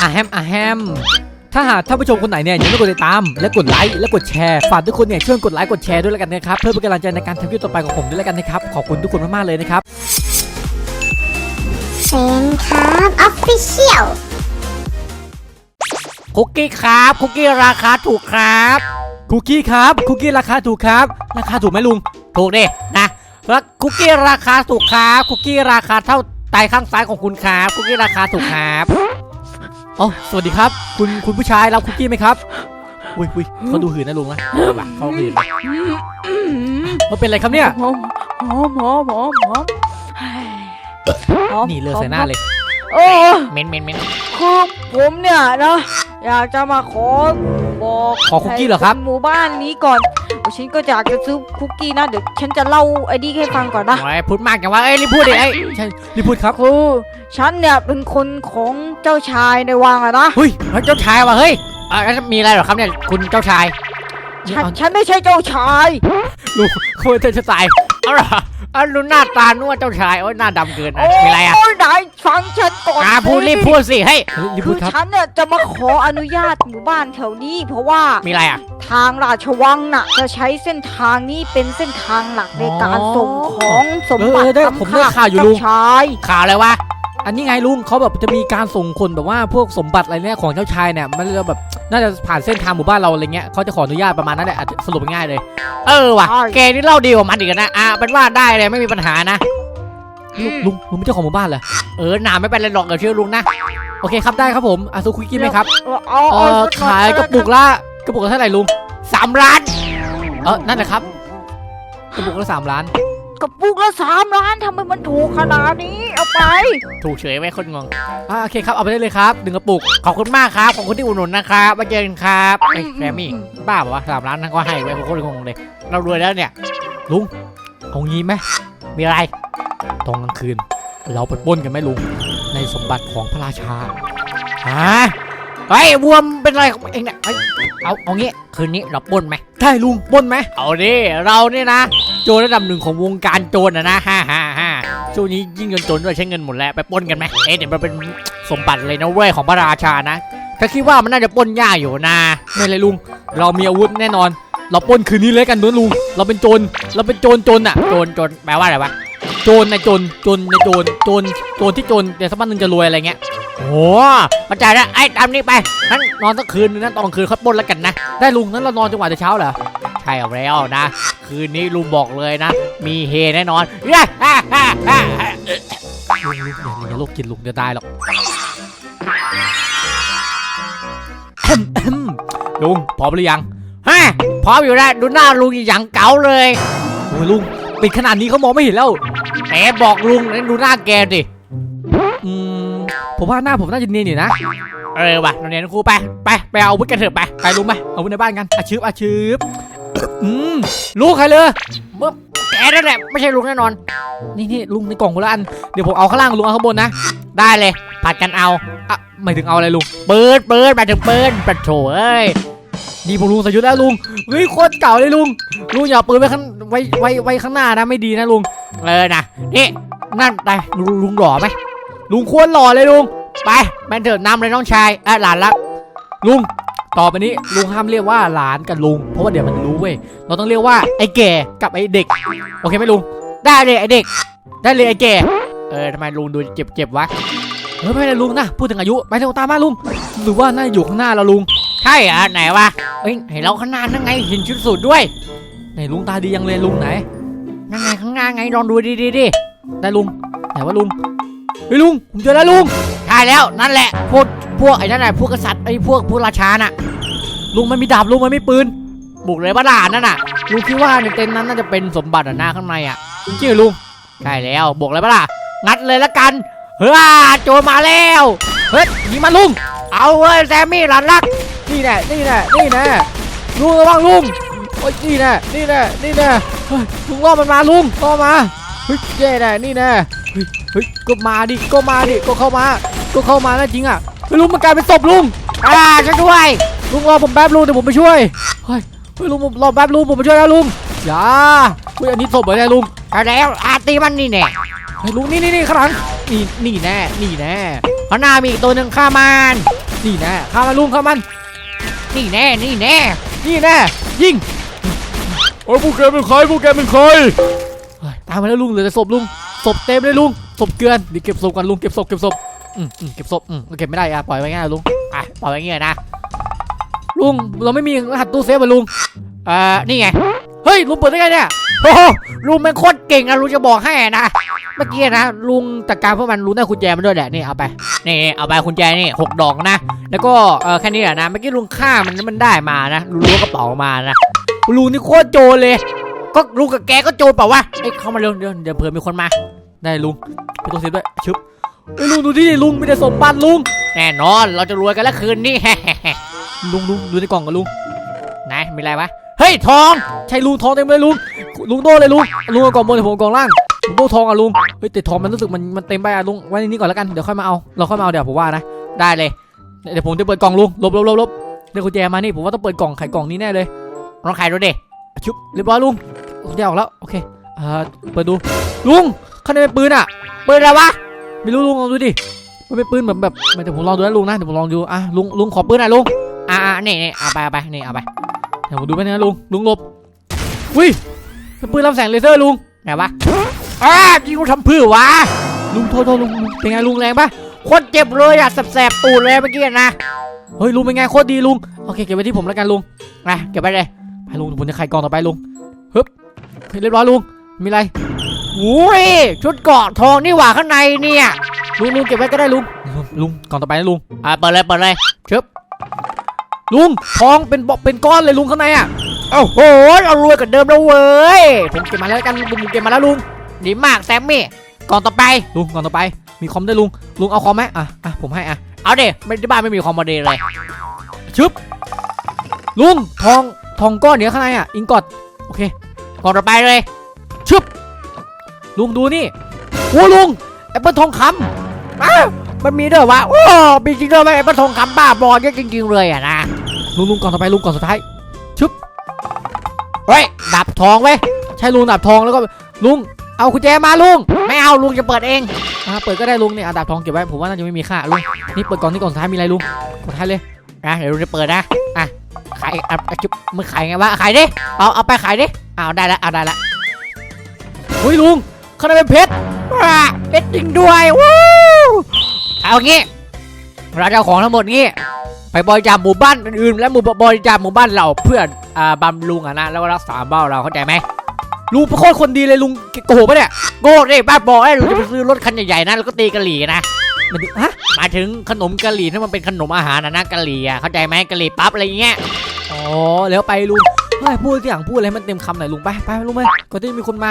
อะแฮมอะแฮมถ้าหากท่านผู้ชมคนไหนเนี่ยยังไม่กดติดตาม และกดไลค์และกดแชร์ฝากทุกคนเนี่ยช่วยกดไลค์กดแชร์ด้วยแล้วกันนะครับเพื่อเป็นกำลังใจในการทำคลิปต่อไปของผมด้วยแล้วกันนะครับขอบคุณทุกคนมากๆเลยนะครับเซนครับออฟฟิเชียลคุกกี้ครับคุกกี้ราคาถูกครับคุกกี้ครับคุกกี้ราคาถูกครับ ราคาถูกไหมลุงถูกดินะแล้วคุกกี้ราคาถูกครับคุกกี้ราคาเท่าไตข้างซ้ายของคุณครับคุกกี้ราคาถูกครับ อ๋อสวัสดีครับ คุณคุณผู้ชายรับคุกกี้ไหมครับ อุ้ยอุ้ยเขาดูหืนนะลุงนะเอาล่ะเขาหืนนะมันเป็นอะไรครับเนี่ย หอมหอมหอมหอมหอมหอมนี่เลือดใส่หน้าเลย โอ้เม้นเม้นเม้น คือผมเนี่ยนะ อยากจะมาขอบอกขอคุกกี้เหรอครับใหมู่บ้านนี้ก่อน ฉันก็อยากจะซื้อคุกกี้นะ เดี๋ยวฉันจะเล่าไอ้นี่ให้ฟังก่อนนะ โอ้ยพูดมากจังว่าเอ้ยรีบพูดดิเอ้ยใช่รีบพูดครับคือฉันเนี่ยเป็นคนของเจ้าชายในวังอะนะเฮ้ยเฮ้ยเจ้าชายว่ะเฮ้ยอ่าแล้วมีอะไรเหรอครับเนี่ยคุณเจ้าชายฉันฉันไม่ใช่เจ้าชาย ลูกโคตรจะตาย เอาเหรอเอาดูหน้าตานวดเจ้าชายโอ้ยหน้าดำเกินนะมีอะไรอะโยไหนฟังฉันก่อนอ่าพูดรีบพูดสิเฮ้ยรีบคืพูอดครับ ฉันเนี่ยจะมาขออนุญาตหมู่บ้านแถวนี้ เพราะว่ามีอะไรอะ ทางราชวังน่ะ จะใช้เส้นทางนี้เป็นเส้นทางหลักในการส่งของสมบัติเออได้ผมได้ข่าวอยู่ลุง เจ้ชายข่าวอะไรวะ อันนี้ไงลุงเขาแบบจะมีการส่งคนแบบว่าพวกสมบัติอะไรเนี่ยของเจ้าชายเนี่ยมันจะแบบน่าจะผ่านเส้นทางหมู่บ้านเราอะไรเงี้ยเขาจะขออนุญาตประมาณนั้นแหละอาจจะสรุปง่ายๆเลย เออว่ะแกนี่เล่าดีกว่ามันอีกนะอะเป็นว่าได้เลยไม่มีปัญหานะลุงลุงลุงเป็นเจ้าของหมู่บ้านเหรอเออหนาไม่เป็นไรหรอกเดี๋ยวเชื่อลุงนะโอเคครับได้ครับผมอาซูคุกิไหมครับเอาเอเอาอสัหน่ขายกระปุกละกระปุกละเท่าไหร่ลุงสามล้านเออนั่นแหละครับกระปุกละสามล้านกระปุกละสามล้านทำไมมันถูกขนาดนี้เอา ไป ถูกเฉยไว้คนงงอ่าโอเคครับเอาไปได้เลยครับหนึ่งกระปุกขอบคุณมากครับขอบคุณที่อุดหนุนนะครับมาเจอกันครับไอ้ยแกรมมี่บ้าเปล่าวะสามล้านนั่นก็ให้ไว้ผมโคตรงงเลย เรารวยแล้วเนี่ยลุงเอางี้ไหมมีอะไรตอนกลางคืน เราไปปล้นกันไหมลุงในสมบัติของพระราชาฮะเฮ้ยบวมเป็นอะไรของเองเนี่ยเฮ้ยเอาเอางี้คืนนี้เราปล้นไหมได้ลุงปล้นไหมเอาดิเราเนี่ยนะ โจรระดับหนึ่งของวงการโจรนะนะฮ่าฮ่าฮ่า ช่วงนี้ยิ่งจนจนด้วยใช้เงินหมดแล้วไปปล้นกันไหมเอ๊ะเดี๋ยวมันเป็นสมบัติเลยนะเว้ยของพระราชานะถ้าคิดว่ามันน่าจะปล้นยากอยู่นะไม่เลยลุง เรามีอาวุธแน่นอน เราปล้นคืนนี้เลยกันด้วยลุง เราเป็นโจรเราเป็นโจรโจรอะโจรโจรแปลว่าอะไรวะโจรในโจรโจรในโจรโจรโจรที่โจรเดี๋ยวสักวันหนึงจะรวยอะไรเงี้ยโอ้เข้าใจแล้วไอ้ตามนี้ไปงั้นนอนสักคืนนึงนะตอนกลางคืนค่อยปล้นแล้วกันนะได้ลุงงั้นเรานอนจนกว่าจะเช้าเหรอ ช่เอาแล้วนะ คืนนี้ลุงบอกเลยนะ มีเฮแน่นอนเฮ้ยลุงลุงอย่าอย่าโรคกินลุงจะตายหรอกลุงพร้อมหรือยังฮะพร้อมอยู่แล้วดูหน้าลุงอย่างเก๋าเลยโอ้ยลุงปิดขนาดนี้เขามองไม่เห็นแล้วแหมบอกลุงนั่นดูหน้าแกดิอืมผมว่าหน้าผมน่าจะเนียนอยู่นะเออว่ะเนียนทั้งคู่ไปไปไปเอาอาวุธกันเถอะไปไปลุงไปเอาอาวุธในบ้านกันอาชืบอาชืบ อืมลูกใครเลยเมื่อแกนั่นแหละไม่ใช่ลุงแน่นอน นี่นี่ลุงในกล่องคนละอัน เดี๋ยวผมเอาข้างล่างลุงเอาข้างบนนะ ได้เลย ผัดกันเอาอะหมายถึงเอาอะไรลุง เปิดเปิดหมายถึงเปิดปะโถเอ้ยนี่ผมลุงใส่ชุดแล้วลุงเฮ้ยโคตรเก่าเลยลุง ลุงอย่าเอาปืนไว้ข้างไว้ไว้ไว้ข้างหน้านะไม่ดีนะลุง เออนะนี่นั่นไปลุงลุงหล่อไหมลุงควรหล่อเลยลุง ไปแมนเถิดนำเลยน้องชายเออหลานรักลุง ต่อไปนี้ลุงห้ามเรียกว่าหลานกับลุง เพราะว่าเดี๋ยวมันรู้เว้ย เราต้องเรียกว่าไอ้แก่กับไอ้เด็ก โอเคไหมลุง ได้เลยไอ้เด็ก ได้เลยไอ้แก่ เออทำไมลุงดูเจ็บเจ็บๆวะ เออไม่เป็นไรลุงนะ พูดถึงอายุ ไปเร็วตามมาลุง หรือว่าน่าจะอยู่ข้างหน้าเราลุง ใช่เหรอไหนวะเอ้ยเห็นเราข้างหน้านั่นไง เห็นชุดสูทด้วย ไหนลุงตาดียังเลยลุงไหนนั่นไงข้างหน้าไงลองดูดีๆดิ ได้ลุง ไหนวะลุง เฮ้ยลุง ผมเจอแล้วลุง ใช่แล้วนั่นแหละพวก พวกไอ้นั่นแหละพวกกษัตริย์ไอ้พวกพวกราชาน่ะลุงมันมีดาบลุงมันมีปืน บุกเลยบ้าด่านนั่นน่ะลุงคิดว่าในเต็นท์นั้นน่าจะเป็นสมบัติอะหน้าข้างในอะจริงๆเหรอลุงใช่แล้วบวกเลยปะล่ะงัดเลยละกันเฮ้ยโจรมาแล้วเฮ้ยยิงมาลุง เอาเว้ยแซมมี่หลานรักนี่แน่นี่แน่นี่แน่ลุงระวังลุงโอ้ยนี่แน่นี่แน่นี่แน่ลุงล่อมันมาลุงล่อมาเฮ้ยเย่แน่นี่แน่เฮ้ยก็มาดิก็มาดิก็เข้ามา ก็เข้ามาแล้วจริงอะ ลุงมันกลายเป็นศพลุงอ่าช่วยด้วยลุงรอผมแป๊บลุงเดี๋ยวผมไปช่วยเฮ้ยเฮ้ยลุงผมรอแป๊บลุงผมไปช่วยแล้วลุงอย่าเฮ้ยอันนี้ศพเหรอเนี่ยลุงเอาแล้วอาตีมันนี่แน่เฮ้ยลุงนี่นี่นี่ข้างหลังนี่นี่แน่นี่แน่ข้างหน้ามีอีกตัวหนึ่งฆ่ามันนี่แน่ฆ่ามันลุงฆ่ามัน นี่แน่นี่แน่นี่แน่ยิงโอ้ยพวกแกเป็นใครพวกแกเป็นใครเฮ้ยตามมาแล้วลุงเหลือแต่ศพลุงศพเต็มเลยลุงศพเกลือนเดี๋ยวเก็บศพกันลุงเก็บศพเก็บศพ อืมอืมเก็บศพอืมเก็บไม่ได้อะปล่อยไว้ง่ายลุงอะปล่อยไว้งี้นะลุงเราไม่มีรหัสตู้เซฟอะลุงอ่านี่ไงเฮ้ยลุงเปิดได้ไงเนี่ยโอ้โหลุงเป็นโคตรเก่งอะลุงจะบอกให้นะเมื่อกี้นะลุงจัดการพวกมันลุงได้กุญแจมาด้วยแหละนี่เอาไปนี่เอาไปกุญแจนี่หกดอกนะ แล้วก็เออแค่นี้แหละนะเมื่อกี้ลุงฆ่ามันแล้วมันได้มานะลุงล้วงกระเป๋ามานะลุงนี่โคตรโจรเลย ก็ลุงกับแกก็โจรเปล่าวะเอ้ยเข้ามาเร็วเดี๋ยวเดี๋ยวเผื่อมีคนมา ได้ลุงไปตู้เซฟด้วยชึบ ลุงดูดิลุงไม่ได้สมบัติลุง แน่นอนเราจะรวยกันแล้วคืนนี้ ลุงลุงดูในกล่องกันลุงไหนมีอะไรวะเฮ้ยทองใช่ลุงทองเต็มเลยลุงลุงโตเลยลุงลุงเอากล่องบนเดี๋ยวผมเอากล่องล่างลุงโตทองอะลุงเฮ้ยแต่ทองมันรู้สึกมันมันเต็มไปอะลุงไว้ในนี้ก่อนแล้วกันเดี๋ยวค่อยมาเอาเราค่อยมาเอาเดี๋ยวผมว่านะได้เลยเดี๋ยวผมจะเปิดกล่องลุงหลบหลบหลบหลบเดี๋ยวกุญแจมานี่ผมว่าต้องเปิดกล่องไขกล่องนี้แน่เลยลองไขดูดิชุบเรียบร้อยลุงกุญแจออกแล้วโอเคเอ่อเปิดดูลุงข้างในเป็นปืนอะปืนอะไรวะ ไม่รู้ลุงลองดูดิมันเป็นปืนแบบแบบเดี๋ยวผมลองดูนะลุงนะเดี๋ยวผมลองดูอะลุงลุงขอปืนหน่อยลุงอ่านี่นี่เอาไปเอาไปนี่เอาไปเดี๋ยวผมดูไปนะลุงลุงหลบอุ้ยเป็นปืนลำแสงเลเซอร์ลุงไหนวะอ้ายิงกูทำเพื่อวะลุงโทษโทษลุงเป็นไงลุงแรงปะโคตรเจ็บเลยอะแสบๆตูดเลยเมื่อกี้นะเฮ้ยลุงเป็นไงโคตรดีลุงโอเคเก็บไว้ที่ผมแล้วกันลุงอะเก็บไว้เลยไปลุงผมจะไขกล่องต่อไปลุงฮึบเรียบร้อยลุงมีอะไร อ้ยชุดเกราะทองนี่หว่าข้างในเนี่ยลุงลุงเก็บไว้ก็ได้ลุงลุงลุงกล่องต่อไปนะลุงอะเปิดเลยเปิดเลยชึบลุงทองเป็นบอกเป็นก้อนเลยลุงข้างในอะโอ้โหเรารวยกว่าเดิมแล้วเว้ยผมเก็บมาแล้วกันลุงผมเก็บมาแล้วลุงดีมากแซมมี่กล่องต่อไปลุงกล่องต่อไป มีคอมด้วยลุงลุงเอาคอมไหมอะอะผมให้อะเอาเด็ไม่ที่บ้านไม่มีคอมมาเดย์เลยชึบลุงทองทองก้อนเดี๋ยวข้างในอะอิงกอดโอเคกล่องต่อไปเลยชึบ ลุงดูนี่โอ้ลุงแอปเปิลทองคำอ้าวมันมีด้วยวะโอ้มีจริงด้วยไหมแอปเปิลทองคำบ้าบอเยอะจริง ๆ เลยอะนะลุงลุงกล่องต่อไปลุงกล่องสุดท้ายชึบเฮ้ยดับทองเว้ยใช่ลุงดับทองแล้วก็ลุงเอากุญแจมาลุง ไม่เอาลุงจะเปิดเองอ่าเปิดก็ได้ลุงเนี่ยอะดาบทองเก็บไว้ผมว่าน่าจะไม่มีค่าลุงนี่เปิดกล่องนี่กล่องสุดท้ายมีอะไรลุงกดท้ายเลยนะเดี๋ยวลุงจะเปิดนะอะขายอะอะจุ๊บมึงขายไงวะขายดิเอาเอาไปขายดิเอาได้ละเอาได้ละเฮ้ยลุง ข้างในเป็นเพชรว้าเพชรจริงด้วยว้าวเอางี้เราจะเอาของทั้งหมดนี้ ไปบริจาคหมู่บ้านอื่นๆและหมู่บริจาคหมู่บ้านเราเพื่อนอ่าบำรุงอะนะแล้วก็รักษาบ้านเราเข้าใจไหมลุงเป็นโคตรคนดีเลยลุงโกหกปะเนี่ยโง่ดิบ้าบอไอ้ลุงจะไปซื้อรถคันใหญ่ๆนะแล้วก็ตีกะหรี่นะมันฮะมาถึงขนมกะหรี่ที่มันเป็นขนมอาหารนะนะกะหรี่อะเข้าใจไหมกะหรี่ปั๊บอะไรเงี้ยอ๋อแล้วไปลุงเฮ้ยพูดที่อย่างพูดอะไรให้มันเต็มคำหน่อยลุงไปไปลุงไปก่อนที่จะมีคนมา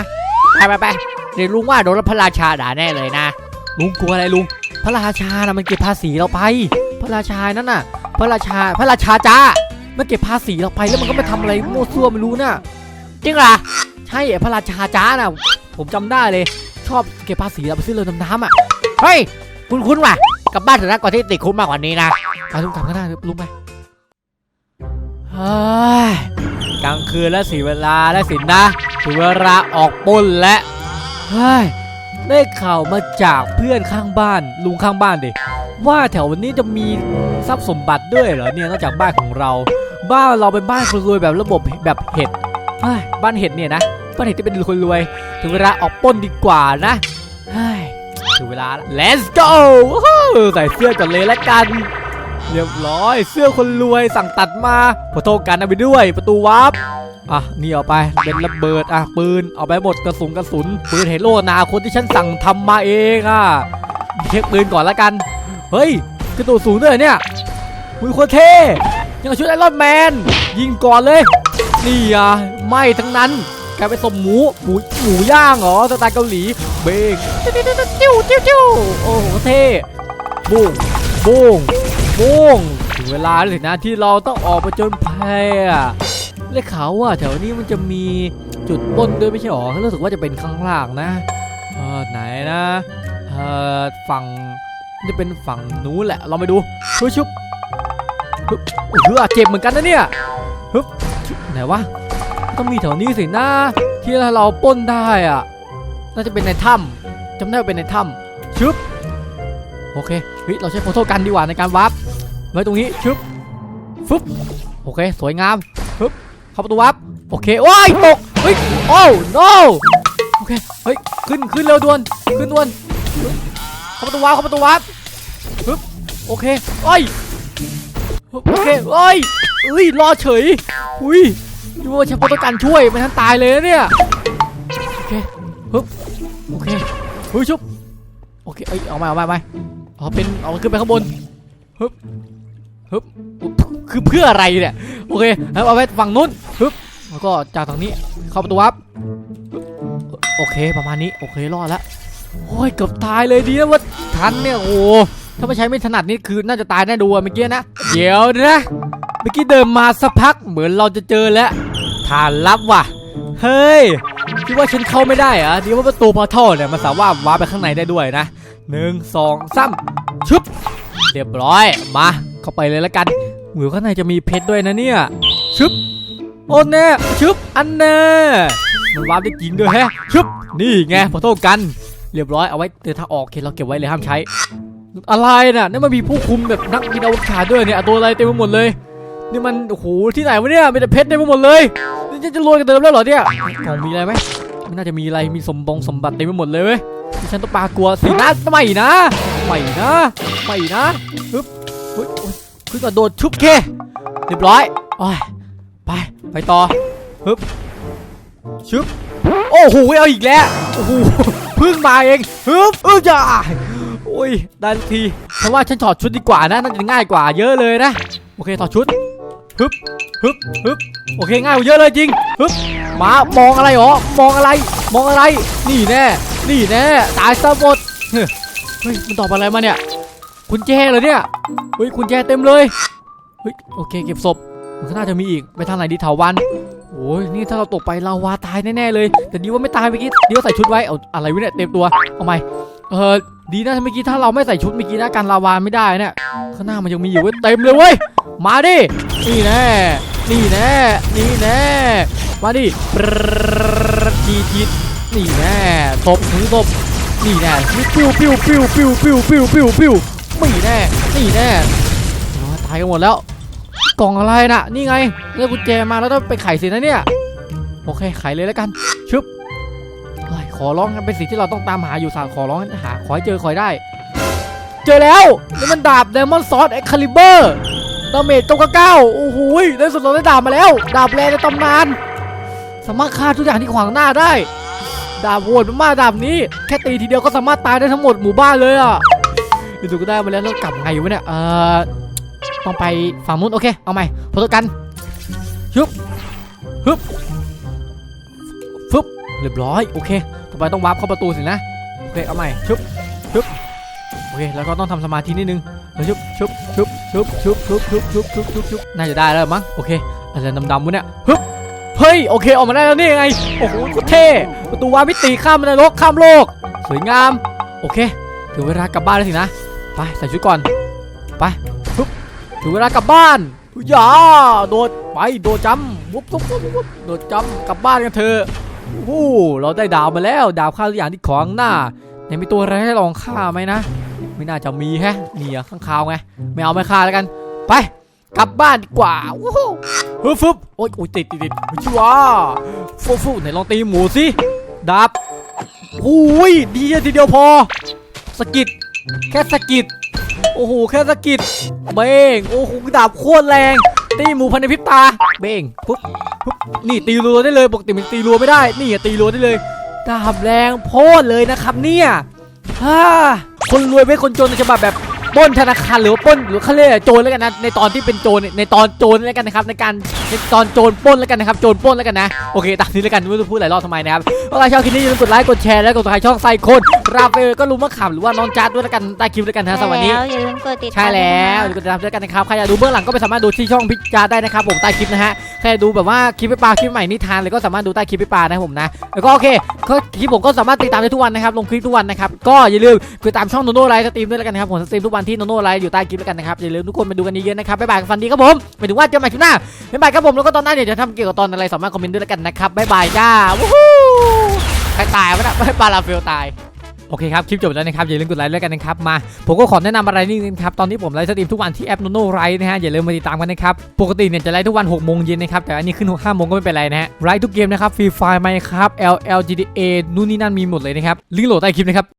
ไปไปไป เดี๋ยวลุงว่าโดนพระราชาด่าแน่เลยนะ ลุงกลัวอะไรลุง พระราชานะมันเก็บภาษีเราไป พระราชานั่นน่ะ พระราชา พระราชาจ้า มันเก็บภาษีเราไปแล้วมันก็ไปทำอะไรมั่วซั่วไม่รู้น่ะ จริงเหรอ ใช่พระราชาจ้าน่ะ ผมจำได้เลย ชอบเก็บภาษีเราไปซื้อเรือดำน้ำอะ เฮ้ย คุณคุณว่ะ กลับบ้านเถอะนะก่อนที่ติดคุกมากกว่านี้นะไปลุงกลับก็ได้ลุงไปเฮ้ยกลางคืนแล้วสิเวลาแล้วสินนะถึงเวลาออกปล้นแล้ว เฮ้ยได้ข่าวมาจากเพื่อนข้างบ้านลุงข้างบ้านดิว่าแถวนี้จะมีทรัพย์สมบัติด้วยเหรอเนี่ยนอกจากบ้านของเรา บ้านเราเป็นบ้านคนรวยแบบระบบแบบเห็ดบ้านเห็ดเนี่ยนะบ้านเห็ดที่เป็นคนรวย ถึงเวลาออกป้นดีกว่านะถึงเวลาแล้ว let's go ใส่เสื้อก่อนเลยละกัน เรียบร้อยเสื้อคนรวยสั่งตัดมาขอโทษกันเอาไปด้วยประตูวาร์ป อะนี่เอาไปเป็นระเบิดอะปืนเอาไปหมดกระสุนกระสุนปืนเฮโร่นาคนที่ฉันสั่งทำมาเองอะเช็คปืนก่อนละกัน เฮ้ยกระโดดสูงด้วยเหรอเนี่ยมุยโคตรเท่ยังชุดไอรอนแมนยิงก่อนเลยนี่อะไม่ทั้งนั้นกลายเป็นสมหมูหมูหมูย่างเหรอสไตล์เกาหลีเบงจิ้วจิ้วจิ้วโอ้โหเท่บุ้งบุ้งบุ้งถึงเวลาแล้วนะที่เราต้องออกไปจนภั ยอะข่าวว่าแถวนี้มันจะมีจุดปล้นด้วยไม่ใช่หรอรู้สึกว่าจะเป็นข้างล่างนะเออไหนนะเออฝั่งจะเป็นฝั่งนู้นแหละเราไปดูชุบชุบฮึบเออเจ็บเหมือนกันนะเนี่ยฮึบไหนวะต้องมีแถวนี้สินะที่เราป้นได้อะน่าจะเป็นในถ้ำจำได้ว่าเป็นในถ้ำชึบโอเคเฮ้ยเราใช้โฟโต้กันดีกว่าในการวาร์ปไว้ตรงนี้ชึบฟึบโอเค สวยงามฟึบ เข้าประตูวับโอเคว้ายตกเฮ้ยโอ้ no โอเคเฮ้ยขึ้นขึ้นเร็วด่วนขึ้นด่วนเข้าประตูวับเข้าประตูวับฟึบโอเคโอ้ยโอเคโอ้ยเอ้ยรอเฉยหุยดูว่าฉันต้องการช่วยไม่ทันตายเลยนะเนี่ยโอเคฮึบโอเคเฮ้ยชุบโอเคเอ้ยเอาไปเอาไปเอาไปเอาเป็นเอาขึ้นไปข้างบนฮึบฮึบ คือเพื่ออะไรเนี่ย โอเคแล้วเอาไปฝั่งนู้นฮึบแล้วก็จากทางนี้เข้าประตูวับโอเคประมาณนี้โอเครอดแล้วโอ้ยเกือบตายเลยดีนะว่าทันเนี่ยโอ้ถ้าไม่ใช้ไม่ถนัดนี่คือน่าจะตายแน่ดูเมื่อกี้นะเดี๋ยวนะเมื่อกี้เดินมาสักพักเหมือนเราจะเจอแล้วฐานลับว่ะเฮ้ยคิดว่าฉันเข้าไม่ได้เหรอะดีว่าประตูพอร์ทัลเนี่ยมันสามารถวาไปข้างในได้ด้วยนะหนึ่งสองสามชึบเรียบร้อยมาเข้าไปเลยแล้วกัน หมือข้างในจะมีเพชรด้วยนะเนี่ยชึบโอ้แน่ชึบอันแน่มันวาร์ปได้จริงด้วยแฮะชึบนี่ไงพอร์ทัลกันเรียบร้อยเอาไว้เดินทาออกเคเราเก็บไว้เลยห้ามใช้ อะไรน่ะนี่มันมีผู้คุมแบบนักบินอวกาศด้วยเนี่ยตัวอะไรเต็มไปหมดเลย นี่มันโอ้โหที่ไหนวะเนี่ยมีแต่เพชรเต็มไปหมดเลยนี่จะจะรวยกันเดิมแล้วเหรอเนี่ยกล่องมีอะไรไหมไม่น่าจะมีอะไรมีสมบงสมบัติเต็มไปหมดเลยเว้ยที่ฉันต้องปากลัวสินะไม่นะไม่นะไม่นะฮึบเฮ้ย ขึ้นกระโดดชุบเคเรียบร้อยโอ้ยไปไปต่อฮึบชุบโอ้โหเอาอีกแล้วโอ้โหพิ่งมาเองฮึบเออจ้าโอ้ยได้ทันทีฉันว่าฉันถอดชุดดีกว่านะน่าจะง่ายกว่าเยอะเลยนะโอเคถอดชุดฮึบฮึบฮึบโอเคง่ายกว่าเยอะเลยจริงฮึบมามองอะไรหรอมองอะไร มองอะไร นี่แน่นี่แน่ตายซะหมดเฮ้ยมันตอบอะไรมาเนี่ย คุณแจเหรอเนี่ยเฮ้ยคุณแจเต็มเลยเฮ้ยโอเค เก็บศพมันก็น่าจะมีอีกไปทางไหนดีเถาวันโอ้ยนี่ถ้าเราตกไปลาวาตายแน่ๆเลย แต่ดีว่าไม่ตายเมื่อกี้ดีว่าใส่ชุดไว้เอาอะไรวะเนี่ยเต็มตัวเอาใหมเออดีนะเมื่อกี้ถ้าเราไม่ใส่ชุดเมื่อกี้นะการลาวาไม่ได้เนี่ยข้างหน้ามันยังมีอยู่เว้ยเต็มเลยเว้ยมาดินี่แน่นี่แน่นี่แน่มาดิปรดจีจีนี่แน่ตบถึงตบนี่แน่ปิ้วปิ้วปิ้วปิ้วปิ้วปิ้วปิ้วปิ้ว นี่แน่นี่แน่ตายกันหมดแล้ว กล่องอะไรน่ะ นี่ไงได้กุญแจมาแล้วต้องไปไขสินะเนี่ย โอเคไขเลยแล้วกัน ชึบขอร้องกันเป็นสิ่งที่เราต้องตามหาอยู่สารขอร้องหาขอให้เจอขอให้ได้ เจอแล้วนี่มันดาบ Diamond Sword Excalibur ดาเมจเก้าเก้าโอ้โหยได้สุดเราได้ดาบมาแล้ว ดาบแรงในตำนาน สามารถฆ่าทุกอย่างที่ขวางหน้าได้ ดาบโหดมากดาบนี้ แค่ตีทีเดียวก็สามารถตายได้ทั้งหมดหมู่บ้านเลยอะ ดูก็ได้มาแล้วแล้วกลับไงอยู่วะเนี่ยเออต้องไปฝั่งนู้นโอเคเอาใหม่พอตัวกันชึบฮึบฟึบเรียบร้อยโอเคต่อไปต้องวาร์ปเข้าประตูสินะโอเคเอาใหม่ชึบชึบโอเคแล้วก็ต้องทำสมาธินิดนึงชุบชุบชุบชุบชุบชุบชุบชุบชุบชุบชุบน่าจะได้แล้วมั้งโอเคอะไรดำๆวะเนี่ยฮึบเฮ้ยโอเคออกมาได้แล้วนี่ไงโอ้โหเท่ประตูวามิติข้ามนรกข้ามโลกสวยงามโอเคถึงเวลากลับบ้านแล้วสินะ ไปใส่ชุดก่อน ไปฮึบถึงเวลากลับบ้านอย่าโดดไปโดดจำวุบวุบวุบวุบโดดจำกลับบ้านกันเถอะโอ้เราได้ดาวมาแล้ว ดาวฆ่าทุกอย่างที่ขวางหน้าไหนมีตัวอะไรให้ลองฆ่าไหมนะ ไม่น่าจะมีแฮะนี่อะข้างคาวไงไม่เอาไม่ฆ่าแล้วกัน ไป กลับบ้านดีกว่าว้าวฮึบฟึบโอ๊ยโอ๊ยติดติดติดชิวะฟูฟูไหนลองตีหมูสิดาบอุ้ยดีทีเดียวพอสกิด แค่สกิดโอ้โหแค่สกิดเบ้งโอ้โหดาบโคตรแรง ตีหมูพันในพริบตา เบ้งปุ๊บปุ๊บนี่ตีรัวได้เลยปกติมันตีรัวไม่ได้ นี่ตีรัวได้เลยดาบแรงโพดเลยนะครับเนี่ยฮ่าคนรวยเป็นคนจนในฉบับแบบ ปล้นธนาคารหรือว่าปล้นหรือเขาเรียกอะไรโจรแล้วกันนะในตอนที่เป็นโจรในตอนโจรแล้วกันนะครับในการในตอนโจรปล้นแล้วกันนะครับโจรปล้นแล้วกันนะโอเคตามนี้แล้วกันไม่รู้จะพูดหลายรอบทำไมนะครับถ้าใครชอบคลิปนี้อย่าลืมกดไลค์กดแชร์และกดติดตามช่องไซโคนราเฟลก็รู้มาขำหรือว่าน้องจัดด้วยแล้วกันใต้คลิปแล้วกันนะสวัสดีแล้วอย่าลืมกดติดตามใช่แล้วกดติดตามด้วยกันนะครับใครอยากดูเบื้องหลังก็ไปสามารถดูที่ช่องพิจารได้นะครับผมใต้คลิปนะฮะใครอยากดูแบบว่าคลิปไปปลาคลิปใหม่นิทานเลยก็สามารถดูใต้คลิปไปปลานะครับผมนะแล้วก็โอเคก็คลิปผมก็สามารถติดตามได้ทุกวันนะครับลงคลิปทุกวันนะครับก็อย่าลืมกดติดตามช่องโนโน่ไลฟ์สตรีมด้วยแล้วกันนะครับผมสตรีมทุกวันที่โนโน่ไลฟ์อยู่ใต้คลิปแล้วกันนะครับอย่าลืมทุกคนมาดูกันเยอะๆนะครับบ๊ายบายฟันดีครับผมหมายถึงว่าเจอกันใหม่คลิปหน้าบ๊ายบายครับผมแล้วก็ตอนหน้าเดี๋ยจะทำเกี่ยวกับตอนอะไรสามารถคอมเมนต์ด้วยแล้วกันนะครับบ๊ายบายจ้าวู้ฮู้ใครตายวะนะไม่ปาลาเฟลตายโอเคครับ คลิปจบแล้วนะครับ อย่าลืมกดไลค์แล้วกันนะครับมา ผมก็ขอแนะนำอะไรนิดนึงครับ ตอนนี้ผมไลฟ์สตรีมทุกวันที่แอป Nono r i นะฮะ อย่าลืมมาติดตามกันนะครับ ปกติเนี่ยจะไลฟ์ทุกวัน6โมงเย็นนะครับ แต่อันนี้ขึ้น5โมงก็ไม่เป็นไรนะฮะไลฟ์ทุกเกมนะครับฟรีไฟล์ไหมครับ LL GTA นู่นนี่นั่นมีหมดเลยนะครับลิงก์โหลดใต้คลิปนะครับ